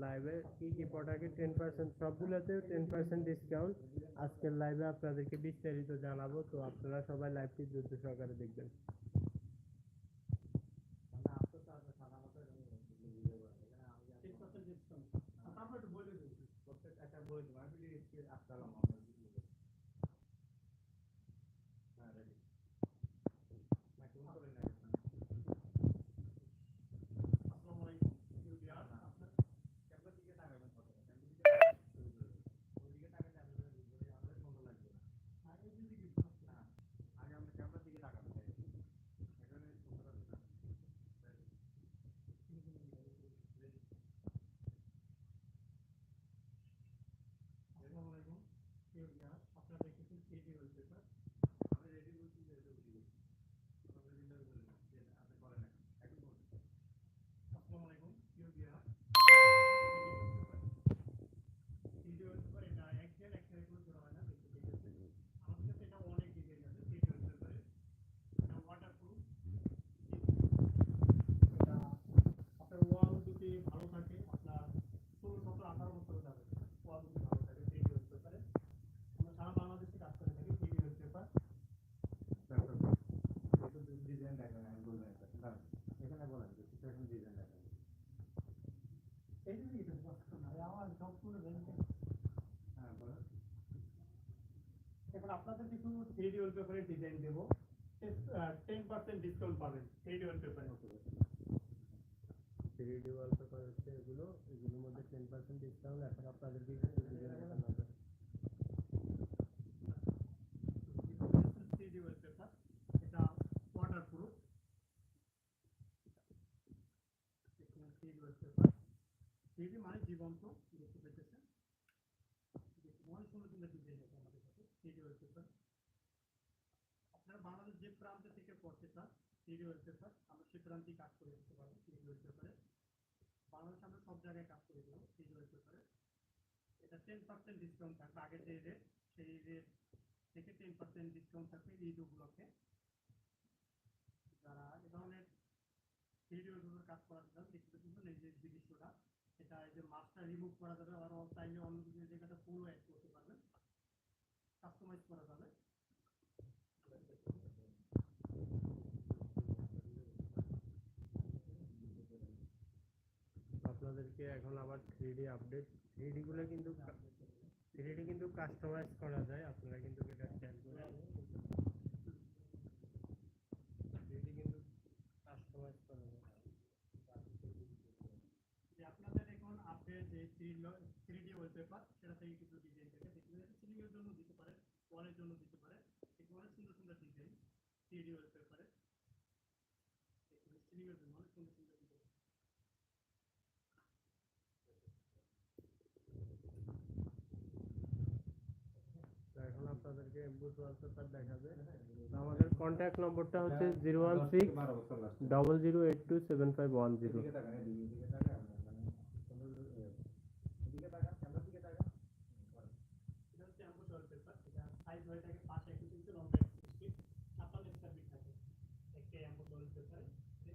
লাইভে কি কি প্রোডাক্টে টেন পার্সেন্ট সবগুলোতে টেন পার্সেন্ট ডিসকাউন্ট আজকের লাইভে আপনাদেরকে বিস্তারিত জানাব তো আপনারা সবাই লাইভটি দ্রুত সহকারে দেখবেন। আপনার ওয়াল যদি ভালো থাকে আপনার ষোলো সতেরো আঠারো বছর যাবে ওয়াল যদি ভালো থাকে রেডি হতে পারে আমরা সারা বাংলাদেশে কাজ করে থাকি রেডি হতে পারে এই যে এটা আমার সম্পূর্ণ এখন আপনাদের কিছু থ্রি ডি ওয়ালপেপারের ডিজাইন দেবো। টেন পার্সেন্ট ডিসকাউন্ট পাবেন থ্রি ডি ওয়ালপেপারে থ্রি ডি ওয়ালপেপার হচ্ছে এগুলো, এগুলোর মধ্যে টেন পার্সেন্ট ডিসকাউন্ট এখন আপনাদেরকে কিছু ডিজাইন দেখানো হবে থ্রি ডি ওয়ালপেপার এটা waterproof three D wallpaper three মানে জীবন্ত দেখতে পেতেছেন অনেক সুন্দর সুন্দর আমাদের কাছে থ্রি ডি ওয়ালপেপার আপনারা বাংলাদেশ যে প্রান্ত থেকে পড়তে চান থ্রি ডি ওয়ালপেপার আমরা সে প্রান্তেই কাজ করে দিতে পারব থ্রি ডি ওয়ালপেপারে বাংলাদেশে আমরা সব জায়গায় কাজ করে দেবো থ্রি ডি ওয়ালপেপারে এটা টেন পার্সেন্ট ডিসকাউন্ট থাকবে আগে যে রেট সেই রেট থেকে টেন পার্সেন্ট ডিসকাউন্ট থাকবে ঈদ উপলক্ষে যারা এ ধরনের থ্রি ডি কাজ করাতে চান দেখতে পাচ্ছেন এই যে দৃশ্যটা এটা এই যে মাছটা রিমুভ করা যাবে আবার চাইলে অন্য কিছু জায়গাটা ফুলও অ্যাড করতে পারবেন কাস্টমাইজ করা যাবে। আপনাদেরকে এখন আবার three D update three D গুলো কিন্তু থ্রি ডি কিন্তু কাস্টমাইজ করা যায়, আপনারা কিন্তু এটা খেয়াল করে থ্রি ডি কিন্তু কাস্টমাইজ করা যায় যে আপনাদের এখন আপডেট যে থ্রি ডি ওয়ালপেপার সেটা থেকে কিছু ডিজাইন থাকে। দেখবেন সিলিং এর জন্য দিতে পারে ওয়ালের জন্য দিতে পারে। এগুলো অনেক সুন্দর সুন্দর ডিজাইন থ্রি ডি ওয়ালপেপারে সিলিং এর জন্য অনেক সুন্দর সুন্দর ডিজাইন এখন আপনাদেরকে এমবুস ওয়ালপেপার দেখাবে। আমাদের কন্ট্যাক্ট নম্বরটা হচ্ছে zero one six double zero eight two seven five one zero এটা হচ্ছে অ্যাম্বুস ওয়ালপেপার এটা সাইজ হয়ে থাকে পাঁচ একুশ ইঞ্চি লম্বা একুশ ফিট ছাপ্পান্ন স্কোয়ার ফিট থাকে একটা অ্যাম্বুস ওয়ালপেপারে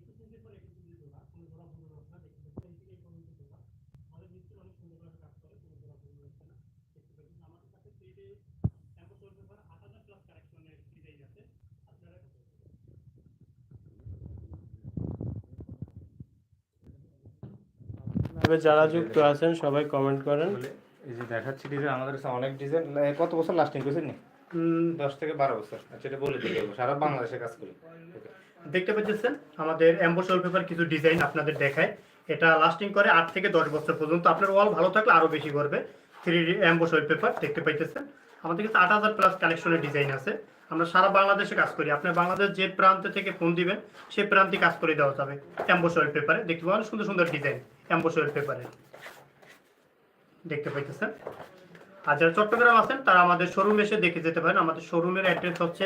একুশ ইঞ্চির পর একুশ ইঞ্চি জোড়া কোনো জোড়া ভুল হচ্ছে না দেখতে পাচ্ছেন এই থেকে এই পর্যন্ত জোড়া আমাদের মিস্ত্রি অনেক সুন্দরভাবে কাজ করে কোনো জোড়া ভুল হচ্ছে না দেখতে পাচ্ছেন আমাদের কাছে থ্রি ডি অ্যাম্বুস ওয়ালপেপার আট হাজার প্লাস কালেকশনের ডিজাইন আছে আপনারা যারা যুক্ত আছেন সবাই কমেন্ট করেন। এই যে দেখাচ্ছি ডিজাইন আমাদের কাছে অনেক ডিজাইন কত বছর লাস্টিং করেছেন নি? দশ থেকে বারো বছর। আচ্ছা এটা বলে হবে সারা বাংলাদেশে কাজ করি। দেখতে পাচ্ছেন আমাদের অ্যাম্বোস পেপার কিছু ডিজাইন আপনাদের দেখায়। এটা লাস্টিং করে আট থেকে দশ বছর পর্যন্ত। আপনার ওয়াল ভালো থাকলে আরও বেশি করবে। থ্রি অ্যাম্বোস পেপার দেখতে পাইতেছেন। আমাদের কাছে আট হাজার প্লাস কালেকশনের ডিজাইন আছে। আমরা সারা বাংলাদেশে কাজ করি। আপনি বাংলাদেশ যে প্রান্ত থেকে ফোন দিবেন সেই প্রান্তে কাজ করে দেওয়া যাবে অ্যাম্বোস পেপারে দেখতে পাবেন সুন্দর সুন্দর ডিজাইন অ্যাম্বোস পেপারে। দেখতে পাইতেছেন। আর যারা চট্টগ্রাম আছেন তারা আমাদের শোরুমে এসে দেখে যেতে পারেন। আমাদের শোরুমের অ্যাড্রেস হচ্ছে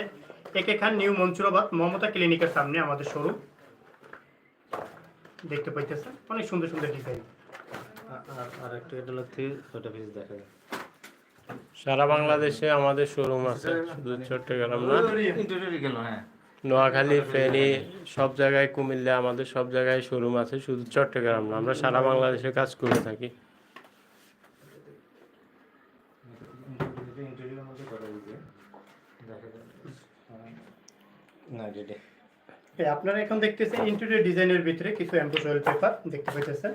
একে খান নিউ মনসুরাবাদ মমতা ক্লিনিকের সামনে আমাদের শোরুম দেখতে পাইতেছেন অনেক সুন্দর সুন্দর ডিজাইন আর একটা এটা পিস দেখা যায়। সারা বাংলাদেশে আমাদের শোরুম আছে শুধু চট্টগ্রাম না। হ্যাঁ। নোয়াখালী, ফেনী, সব জায়গায় কুমিল্লা, আমাদের সব জায়গায় শোরুম আছে, শুধু চট্টগ্রাম না, আমরা সারা বাংলাদেশে কাজ করে থাকি। আপনারা এখন দেখতেছেন ইন্টেরিয়র ডিজাইনের ভিতরে কিছু অয়েল পেপার দেখতে পাইতেছেন।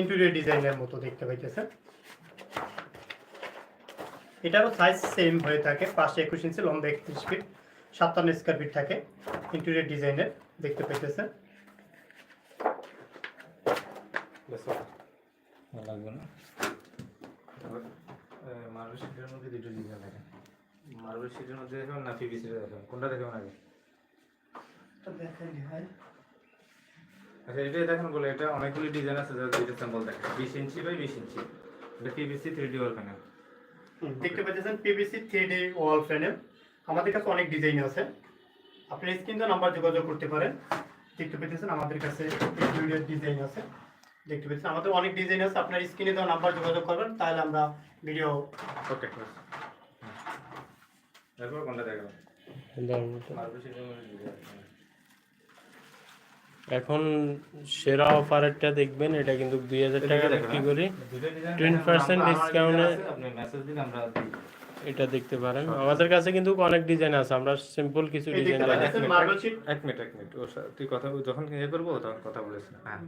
ইন্টেরিয়র ডিজাইনের মতো দেখতে পাইতেছেন। এটারও সাইজ সেম হয়ে থাকে পাশে একুশ ইঞ্চি লম্বা একত্রিশ ফিট সাতান্ন স্কোয়ার ফিট থাকে ইন্টেরিয়র ডিজাইনের দেখতে পাইতেছেন। লাগবে না? মার্বেল শিটের মধ্যে দুটো ডিজাইন মার্বেল শিটের মধ্যে দেখাবেন না পিভিসি দেখাবেন কোনটা দেখাবেন আগে আচ্ছা এটাই দেখেন বলে এটা অনেকগুলি ডিজাইন আছে যার দুইটা স্যাম্পল দেখেন বিশ ইঞ্চি বাই বিশ ইঞ্চি। এটা PVC three D wall panel হুম, দেখতে পাচ্ছেন PVC three D wall panel আমাদের কাছে অনেক ডিজাইন আছে। আপনি স্ক্রিন নাম্বার যোগাযোগ করতে পারেন। দেখতে পেতেছেন আমাদের কাছে ডিজাইন আছে। দেখতে পেতেছেন আমাদের অনেক ডিজাইন আছে। আপনার স্ক্রিনে দেওয়া নাম্বার যোগাযোগ করবেন তাহলে আমরা ভিডিও ওকে তারপর কোনটা এখন সেরা অফারেরটা দেখবেন এটা কিন্তু দুই হাজার টাকা বিক্রি করি। ডিজাইন 10% discount আপনি মেসেজ দিন আমরা দিই। এটা দেখতে পারেন। আমাদের কাছে কিন্তু অনেক ডিজাইন আছে আমরা সিম্পল কিছু ডিজাইন পাচ্ছেন মার্বেল শিট এক মিনিট এক মিনিট ওর সাথে তুই কথা যখন ইয়ে করব তখন কথা বলেছিস হ্যাঁ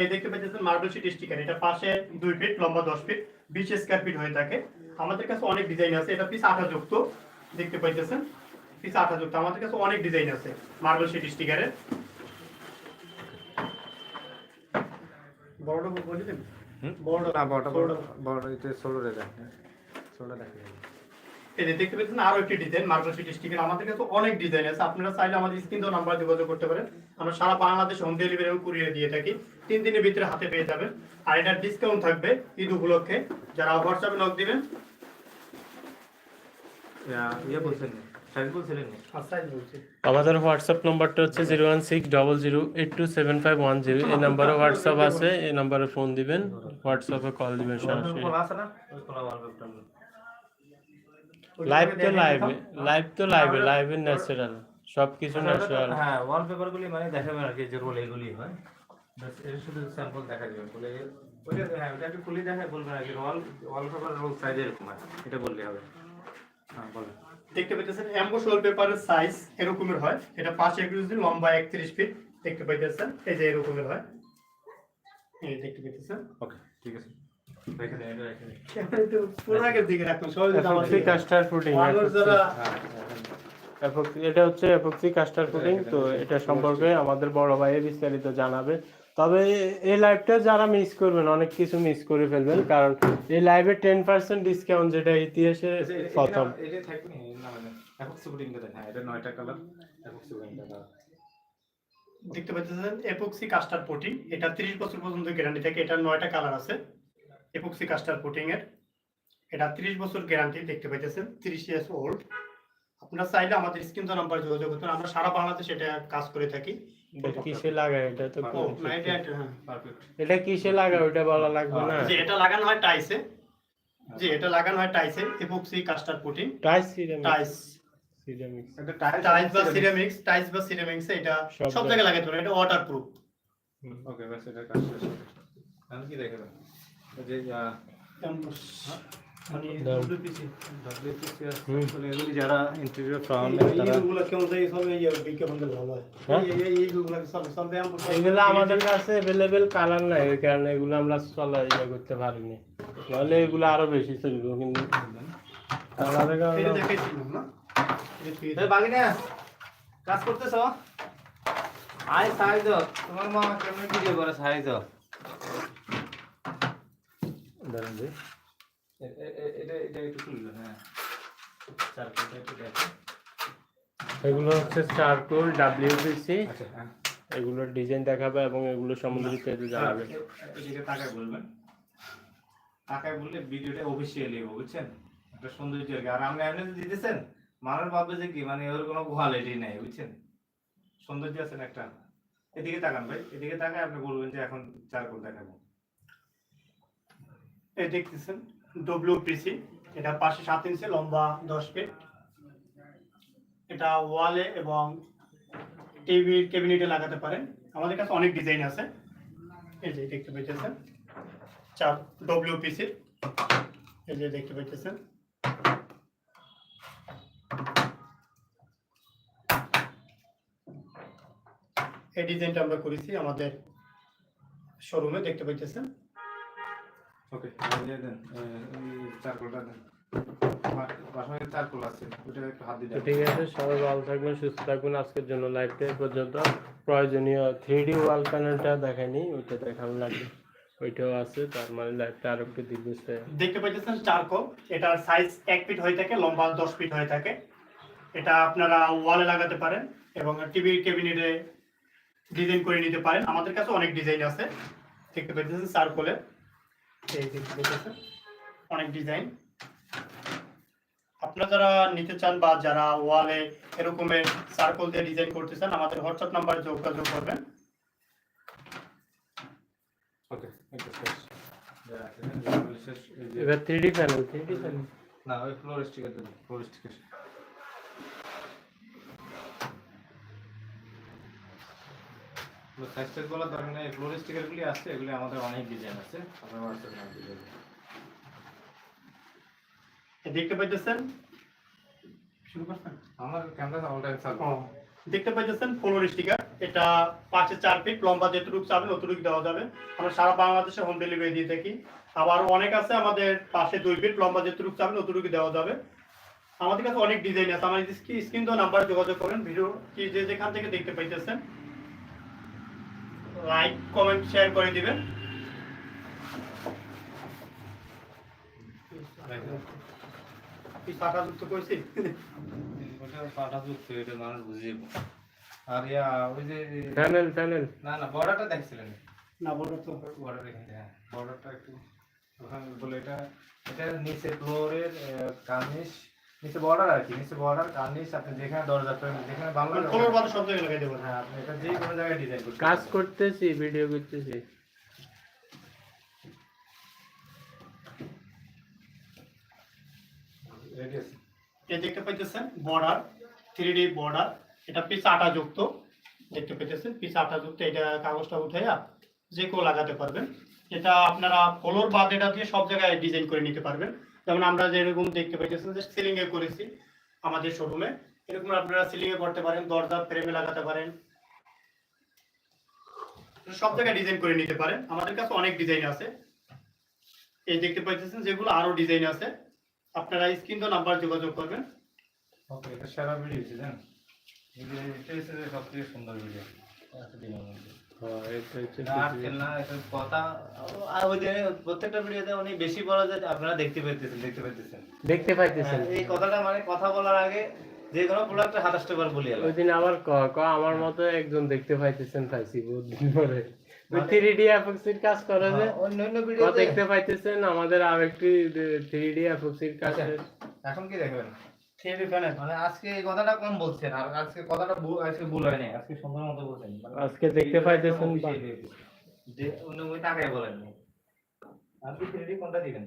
এই দেখতে পাচ্ছেন মার্বেল শিট স্টিকার এটা পাশে দুই ফিট লম্বা দশ ফিট বিশ স্কোয়ার ফিট হয়ে থাকে। আমাদের কাছে অনেক ডিজাইন আছে এটা পিস আঠা যুক্ত দেখতে পাইতেছেন? পিস আঠা যুক্ত আমাদের কাছে অনেক ডিজাইন আছে মার্বেল শিট স্টিকারের বড়টা বলে দেন? বড়টা। না বড়টা বড় ছোটটা। বড় এটা ষোলো রে দেখ দেখ এই যে দেখতে পাচ্ছেন আরও একটি ডিজাইন মার্বেল শিট স্টিকার আমাদের কাছে অনেক ডিজাইন আছে। আপনারা চাইলে আমাদের স্ক্রিন তো নাম্বার যোগাযোগ করতে পারেন। আমরা সারা বাংলাদেশ হোম ডেলিভারি এবং কুরিয়ার দিয়ে থাকি। তিন দিনের ভিতরে হাতে পেয়ে যাবেন। আর এটার ডিসকাউন্ট থাকবে ঈদ উপলক্ষে। যারা হোয়াটসঅ্যাপে নক দিবেন। ইয়ে বলছেন বলছি। আমাদের হোয়াটসঅ্যাপ নাম্বারটা হচ্ছে zero one six double zero eight two seven five one zero এই নাম্বারে হোয়াটসঅ্যাপ আছে। এই নাম্বারে ফোন দিবেন। হোয়াটসঅ্যাপে কল দিবেন সরাসরি খোলা আছে না ওই খোলা ওয়ালপেপারটা লাইভ তো লাইভে লাইভ তো লাইভে লাইভে ন্যাচারাল সব কিছু ন্যাচারাল হ্যাঁ ওয়ালপেপার গুলি মানে দেখাবেন আর কি যে রোল এগুলি হয়। বাসের শুধু স্যাম্পল দেখা যাবে বলে হ্যাঁ ওটা একটু খুলে বলবেন আর কি ওয়াল ওয়ালপেপার রোল সাইজ এরকম হয় এটা বললে হবে। হ্যাঁ বলেন। দেখতে পাইতেছেন এমবোস ওয়াল পেপারের সাইজ এরকমের হয়। এটা পাঁচ একুশ দিন লম্বা একত্রিশ ফিট দেখতে পাইতেছেন এই যে এরকমের হয়। এই দেখতে পাইতেছেন। ওকে ঠিক আছে। এটা হচ্ছে এপক্সি কাস্টার তো এটা সম্পর্কে আমাদের বড় ভাই বিস্তারিত জানাবে। তবে এই লাইভটা যারা মিস করবেন অনেক কিছু মিস করে ফেলবেন কারণ এই লাইভে টেন পার্সেন্ট ডিসকাউন্ট যেটা ইতিহাসে প্রথম। হ্যাঁ দেখতে পাচ্ছেন এপক্সি কাস্টার পোটিং এটা 30 বছর পর্যন্ত গ্যারান্টি থাকে এটার নয়টা কালার আছে। এপক্সি কাস্টার কোটিং এর। এটা 30 বছর গ্যারান্টি দেখতে পাইতেছেন 30 ইয়ার্স ওল্ড আপনারা চাইলে আমাদের স্ক্রিন তো নাম্বার যোগাযোগ করতে আমরা সারা বাংলাদেশ এটা কাজ করে থাকি। এটা কিসে লাগায় এটা তো এটা হ্যাঁ। পারফেক্ট এটা কিসে লাগায় ওটা বলা লাগবে না। যে এটা লাগানো হয় টাইসে। যে এটা লাগানো হয় টাইসে epoxy caster potting tiles ceramics tiles. Ceramics এটা টাইলস বা সিরামিক্স টাইলস বা সিরামিক্স এটা সব সব জায়গায়। লাগাতে পারেন। এটা ওয়াটার প্রুফ ওকে বাস এটা কাজ শেষ আমি কি দেখে দেন ওই যে দাও। WPC হুম। বলে এগুলি যারা ইন্টেরিয়র ফ্রন্ট এইগুলো কেমন যায় সব এই বিজ্ঞাপনটা ভালো হয়? এই- এই- এইগুলো সব সব এগুলো আমাদের কাছে কালার নাই ওই কারণে এগুলো আমরা চলা ইয়ে করতে পারিনি। নাহলে এগুলো আরও বেশি চলবে কিন্তু কালারের কারণে বাগিনা কাজ করতেছ? আয় সাইজ দাও তোমার মা কেমন ভিডিও করে সাইজ এ- এ- এটা এটা একটু খুললো হ্যাঁ। চারপাশে একটু দেখো এগুলো হচ্ছে চারকোল ডাব্লিউপিসি আচ্ছা হ্যাঁ। এগুলোর ডিজাইন দেখাবে এবং এগুলো সম্বন্ধে বিস্তারিত জানাবে। এদিকে তাকায় বলবেন। তাকায় বললে ভিডিওটা অফিসিয়ালি হবে বুঝছেন? একটা সৌন্দর্য আর আপনি এমনি যদি দিতেছেন মানুষ ভাববে যে কি মানে ওর কোনো কোয়ালিটি নেই বুঝছেন? সৌন্দর্য আছেন একটা? এদিকে তাকান ভাই এদিকে তাকায় আপনি বলবেন যে এখন চারকোল দেখাবো। এই দেখতেছেন ডব্লিউপিসি এটা পাশে সাত ইঞ্চি, লম্বা দশ ফিট এটা ওয়ালে এবং টিভির ক্যাবিনেটে লাগাতে পারেন। আমাদের কাছে অনেক ডিজাইন আছে। এই যে দেখতে পাইতেছেন, চার ডব্লিউপিসির এই যে দেখতে পাইতেছেন। এই ডিজাইনটা আমরা করেছি আমাদের শোরুমে দেখতে পাইতেছেন। ওকে দিয়ে দেন চারকোলটা দেন। বাসায় চারকোল আছে ওটা একটু হাত দিয়ে ঠিক আছে সবাই ভালো থাকবেন সুস্থ থাকবেন আজকের জন্য লাইভটা পর্যন্ত। প্রয়োজনীয় থ্রি ডি ওয়াল প্যানেলটা দেখায়নি ওইটা দেখানো লাগবে। ওইটাও আছে তার মানে লাইভটা আরও একটু দীর্ঘস্থায়ী দেখতে পাইতেছেন চারকোল এটার সাইজ এক ফিট হয়ে থাকে লম্বা দশ ফিট হয়ে থাকে। এটা আপনারা ওয়ালে লাগাতে পারেন এবং টিভির ক্যাবিনেটে ডিজাইন করে নিতে পারেন। আমাদের কাছে অনেক ডিজাইন আছে দেখতে পাইতেছেন চারকোলের। এই অনেক ডিজাইন আপনারা যারা নিতে চান বা যারা ওয়ালে এরকমের সার্কল দিয়ে ডিজাইন করতে চান আমাদের হোয়াটসঅ্যাপ নাম্বারে যোগাযোগ করবেন। ওকে এবার three D panel three D panel না ওই ফ্লোর স্টিকার দেন ফ্লোর স্টিকার সাইজটার বলার দরকার নেই ফ্লোর স্টিকার আছে এগুলি আমাদের অনেক ডিজাইন আছে আপনার হোয়াটসঅ্যাপে নাম দিয়ে দেবেন। দেখতে পাইতেছেন? শুরু করছেন? আমার ক্যামেরা অল টাইম চালু। দেখতে পাইতেছেন ফ্লোর স্টিকার এটা পাঁচে চার ফিট লম্বা যেটুকু চাবেন অতটুকু দেওয়া যাবে। আমরা সারা বাংলাদেশে হোম ডেলিভারি দিয়ে থাকি। আবার অনেক আছে আমাদের পাশে দুই ফিট লম্বা যেটুকু চাবেন অতটুকু দেওয়া যাবে। আমাদের কাছে অনেক ডিজাইন আছে। আমার স্ক্রিন তো নাম্বার যোগাযোগ করেন ভিডিও কি যে যেখান থেকে দেখতে পাইতেছেন। লাইক কমেন্ট শেয়ার করে দিবেন। যুক্ত ওটা পাটা যুক্ত এটা মানুষ বুঝিয়ে আর ইয়া ওই যে প্যানেল প্যানেল না না বর্ডারটা দেখছিলেন না বলো তো বর্ডার এখানে হ্যাঁ বর্ডারটা একটু ওখানে বলে এটা এটা নিচে ফ্লোরের নিচে বর্ডার আর কি নিচে বর্ডার কার্নিশ আপনি যেখানে দরজা ফ্রেম যেখানে বাংলা ফ্লোর বাদ সব জায়গায় লাগাই দেবেন হ্যাঁ আপনি এটা যে কোনো জায়গায় ডিজাইন করতে কাজ করতেছি ভিডিও করতেছি। এই দেখতে পাইতেছেন বর্ডার থ্রি ডি বর্ডার এটা পিস আটা যুক্ত। দেখতে পাইতেছেন পিস আটা যুক্ত এটা কাগজটা উঠাইয়া যে কেউ লাগাতে পারবেন। এটা আপনারা ফ্লোর বাদ এটা দিয়ে সব জায়গায় ডিজাইন করে নিতে পারবেন। যেমন আমরা যেরকম দেখতে পাইতেছেন যে সিলিং এ করেছি আমাদের শোরুমে এরকম আপনারা সিলিং এ করতে পারেন, দরজা ফ্রেমে লাগাতে পারেন। সব জায়গায় ডিজাইন করে নিতে পারেন। আমাদের কাছে অনেক ডিজাইন আছে। এই দেখতে পাইতেছেন যেগুলো আরও ডিজাইন আছে। আপনারা স্ক্রিন তো নাম্বার যোগাযোগ করবেন। ওকে এটা ভিডিও এটা সুন্দর ভিডিও হ্যাঁ, আর দেখতে পাইতেছেন। হ্যাঁ, এই কথাটা মানে কথা বলার আগে যে কোনো প্রোডাক্টে সাতাশটা বার বলি ওই দিন আবার ক ক আমার মতো একজন দেখতে পাইতেছেন পাইছি পরে মানে- থ্রি ডি অ্যাপক্সির কাজ করে যে অন্য অন্য দেখতে পাইতেছেন আমাদের আরেকটি থ্রি ডি কাজ। এখন কি দেখবেন? আজকে বলছেন মানে আজকে দেখতে পাইতেছেন আপনি কোনটা দিবেন?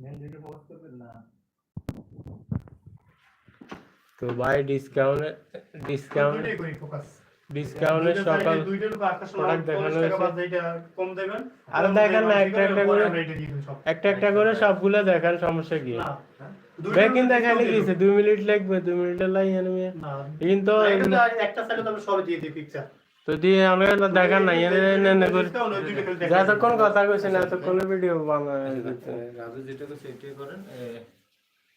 মেন দিকে ফোকাস করবেন না? তো ভাই ডিসকাউন্ট ডিসকাউন্ট ফোকাস ডিসকাউন্টের সকাল দুইটার উপর আকাশ product দেখানো হয়েছে। কম দেবেন আরও দেখান না, একটা একটা করে। একটা একটা করে সবগুলো দেখান সমস্যা কি? না, দুইটার বেকিং উপর দেখাইলে discount কি হইছে? দুই মিনিট লাগবে দুই মিনিটের লাই তো একটা সাইডে তো আমরা সব দিয়ে দিই পিকচার তো দিয়ে আমরা দেখান না এনে এনে এনে করে। Discount ওই দুইটা খালি দেখাই যতক্ষণ কথা এতক্ষণ ভিডিও বানায় রাজু যেটা করছে এটাই করেন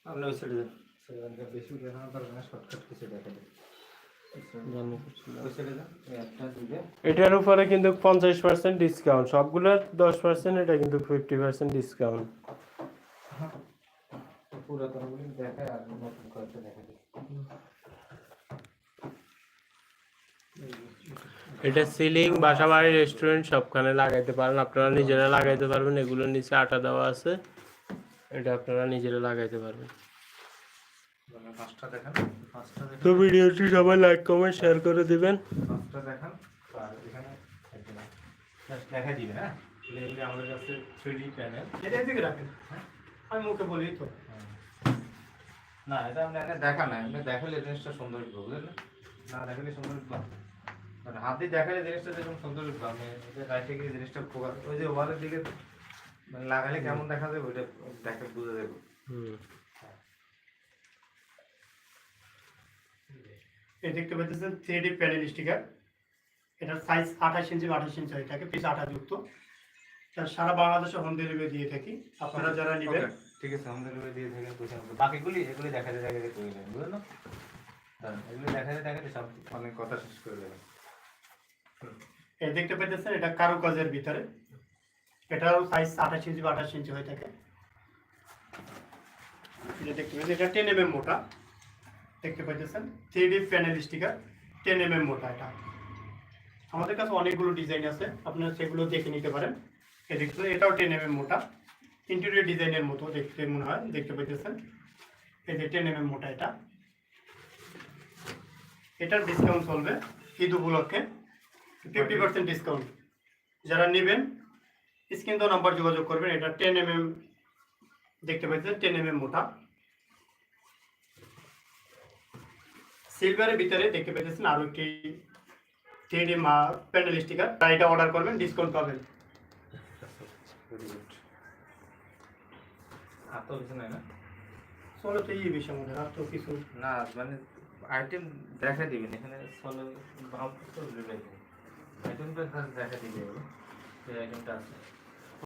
আপনি ওই সাইডে যান। সেখানকার বেশি দেখানোর দরকার না শর্টকাট কিছু দেখা দেয় ওই সাইডে যান। এই একটা দিবে। এটার উপরে কিন্তু পঞ্চাশ পার্সেন্ট ডিসকাউন্ট সবগুলোর দশ পার্সেন্ট এটা কিন্তু ফিফটি পার্সেন্ট ডিসকাউন্ট পুরাতনগুলি দেখায় আর নতুন করতে দেখা যায় এটা সিলিং বাসা বাড়ি রেস্টুরেন্ট সবখানে লাগাইতে পারেন আপনারা নিজেরা লাগাইতে পারবেন। এগুলোর নিচে আটা দেওয়া আছে। এটা আপনারা নিজেরা লাগাইতে পারবেন। মানে তো ভিডিওটি সবাই লাইক কমেন্ট শেয়ার করে দিবেন। দেখা দিবে হ্যাঁ? আমাদের কাছে থ্রি ডি প্যানেল এটা এদিকে রাখেন। আমি মুখে বলি তো। না এটা দেখা না আপনি দেখালে জিনিসটা সুন্দর হবে বুঝলেন? না দেখালে সুন্দর উঠবা মানে হাতে দেখালে জিনিসটা যেরকম সুন্দর উঠবা আমি রাইটে গিয়ে জিনিসটা ফোকাস ওই যে ওয়ালের দিকে মানে লাগালে কেমন দেখা যাবে ওইটা দেখে বুঝে যাবে। হুম। এই দেখতে পাচ্ছেন থ্রি ডি প্যানেল স্টিকার এটার সাইজ আঠাশ ইঞ্চি আঠাশ ইঞ্চি হয়ে থাকে পিস আঠা যুক্ত। তার সারা বাংলাদেশে হোম ডেলিভারি দিয়ে থাকি। আপনারা যারা নেবেন ঠিক আছে, আমাদের রুমে দিয়ে থাকেন পয়সা বাকিগুলি, এগুলি দেখা যায় দেখা যায় করে নেবেন বুঝলেন এগুলি দেখা যায় দেখা যায় সব অনেক কথা শেষ করে দেবেন। এই দেখতে পাচ্ছেন এটা কারুকাজের ভিতরে। এটাও সাইজ আঠাশ ইঞ্চি বা আঠাশ ইঞ্চি হয়ে থাকে। এটা দেখতে পাচ্ছেন, এটা টেন এম এম মোটা। দেখতে পাচ্ছেন three D panel sticker ten M মোটা এটা। আমাদের কাছে অনেকগুলো ডিজাইন আছে, আপনারা সেগুলো দেখে নিতে পারেন। এই দেখতে এটাও টেন এম এম মোটা। ইন্টেরিয়র ডিজাইনের মতো দেখতে মনে হয়, দেখতে পাচ্ছেন এই যে টেন এম এম মোটা এটা। এটার ডিসকাউন্ট চলবে ঈদ উপলক্ষে। ফিফটি পার্সেন্ট ডিসকাউন্ট যারা নেবেন স্ক্রিন তো নাম্বার যোগাযোগ করবেন। এটা টেন এম এম দেখতে পাচ্ছেন টেন এম এম মোটা। সিলভারের ভিতরে দেখতে পাচ্ছেন আরও একটি থ্রি ডি মা প্যান্ডেল স্টিকার এটা অর্ডার করবেন ডিসকাউন্ট পাবেন। আর তো কিছু নাই না? চলো তো এই বিষয় মনে আর তো কিছু না। মানে আইটেম দেখা দিবেন এখানে সলো ভাব তো আইটেমটা দেখা দিবে সেই আইটেমটা আছে।